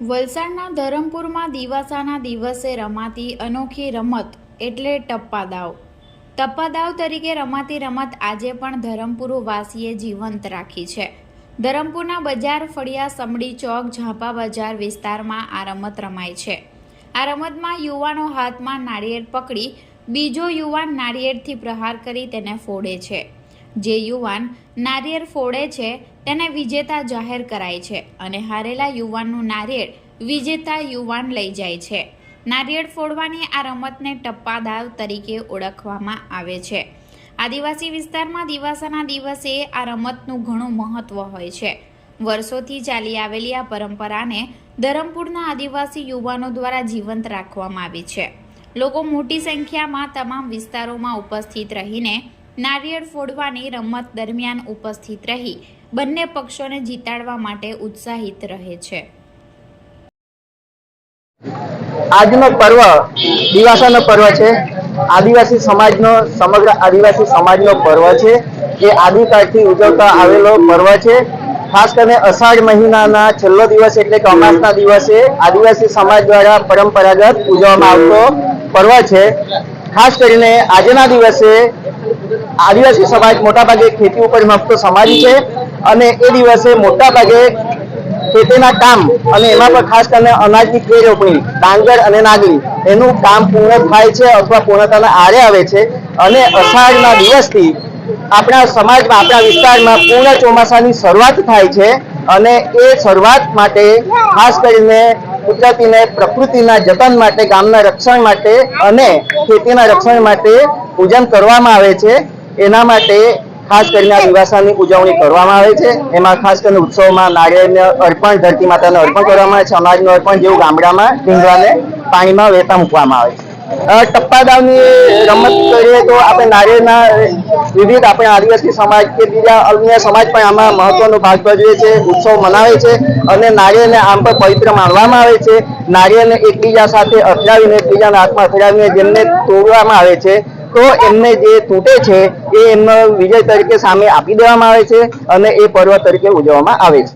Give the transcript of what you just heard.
વલસાડના ધરમપુરમાં દિવાસાના દિવસે રમાતી અનોખી રમત એટલે ટપ્પા દાવ ટપ્પા દાવ તરીકે રમાતી રમત આજે પણ ધરમપુર વાસીએ જીવંત રાખી છે. ધરમપુરના બજાર ફળિયા સમડી ચોક ઝાંપા બજાર વિસ્તારમાં આ રમત રમાય છે. આ રમતમાં યુવાનો હાથમાં નાળિયેર પકડી બીજો યુવાન નાળિયેરથી પ્રહાર કરી તેને ફોડે છે. જે યુવાન નારિયેળ ફોડે છે, તેને વિજેતા જાહેર કરાય છે અને હારેલા યુવાનનું નારિયેળ વિજેતા યુવાન લઈ જાય છે. નારિયેળ ફોડવાની આ રમતને ટપ્પા દાવ તરીકે ઓળખવામાં આવે છે. આદિવાસી વિસ્તારમાં દિવાસાના દિવસે આ રમતનું ઘણું મહત્વ હોય છે. વર્ષોથી ચાલી આવેલી આ પરંપરાને ધરમપુરના આદિવાસી યુવાનો દ્વારા જીવંત રાખવામાં આવી છે. લોકો મોટી સંખ્યામાં તમામ વિસ્તારોમાં ઉપસ્થિત રહીને નારિયેળ ફોડવાની રમત દરમિયાન ઉપસ્થિત રહી. બંને પક્ષોને જીતાડવા માટે ઉત્સાહિત રહે છે. આજનો પર્વ દિવાસાનો પર્વ છે. આદિવાસી સમાજનો, સમગ્ર આદિવાસી સમાજનો પર્વ છે. જે આદિકાળથી ઉજવતા આવેલો પર્વ છે. ખાસ કરીને અષાઢ મહિનાના છેલ્લો દિવસ એટલે કે અમાસના દિવસે આદિવાસી સમાજ દ્વારા પરંપરાગત ઉજવવામાં આવતો પર્વ છે. ખાસ કરીને આજના દિવસે આદિવાસી સમાજ મોટાભાગે ખેતી ઉપર મફતો સમાજ છે અને એ દિવસે મોટાભાગે ખેતીના કામ અને એમાં પણ ખાસ કરીને અનાજની ખેડ રોપણી, ડાંગર અને નાગલી, એનું કામ પૂર્ણ થાય છે અથવા પૂર્ણતાના આરે આવે છે અને અષાઢના દિવસથી આપણા સમાજમાં, આપણા વિસ્તારમાં પૂર્ણ ચોમાસાની શરૂઆત થાય છે અને એ શરૂઆત માટે ખાસ કરીને કુદરતીને પ્રકૃતિના જતન માટે, ગામના રક્ષણ માટે અને ખેતીના રક્ષણ માટે પૂજન કરવામાં આવે છે. એના માટે ખાસ કરીને આ દિવાસાની ઉજવણી કરવામાં આવે છે. એમાં ખાસ કરીને ઉત્સવમાં નાળિયેરને અર્પણ, ધરતી માતાને અર્પણ કરવામાં આવે છે. અનાજનું અર્પણ જેવું ગામડામાં ઢીંગલાને પાણીમાં વહેતા મૂકવામાં આવે છે. ટપ્પા દાવની રમત કરીએ તો આપણે નાળિયેરના વિવિધ આપણે આદિવાસી સમાજ કે બીજા અન્ય સમાજ પણ આમાં મહત્વનો ભાગ ભજવે છે, ઉત્સવ મનાવે છે અને નાળિયેરને આમ પણ પવિત્ર માનવામાં આવે છે. નાળિયેરને એકબીજા સાથે અથડાવીને એકબીજાના હાથમાં અથડાવીને જેમને તોડવામાં આવે છે તો એમને જે તૂટે છે, એ એમનો વિજય તરીકે સામે આપી દેવામાં આવે છે અને એ પર્વ તરીકે ઉજવવામાં આવે છે.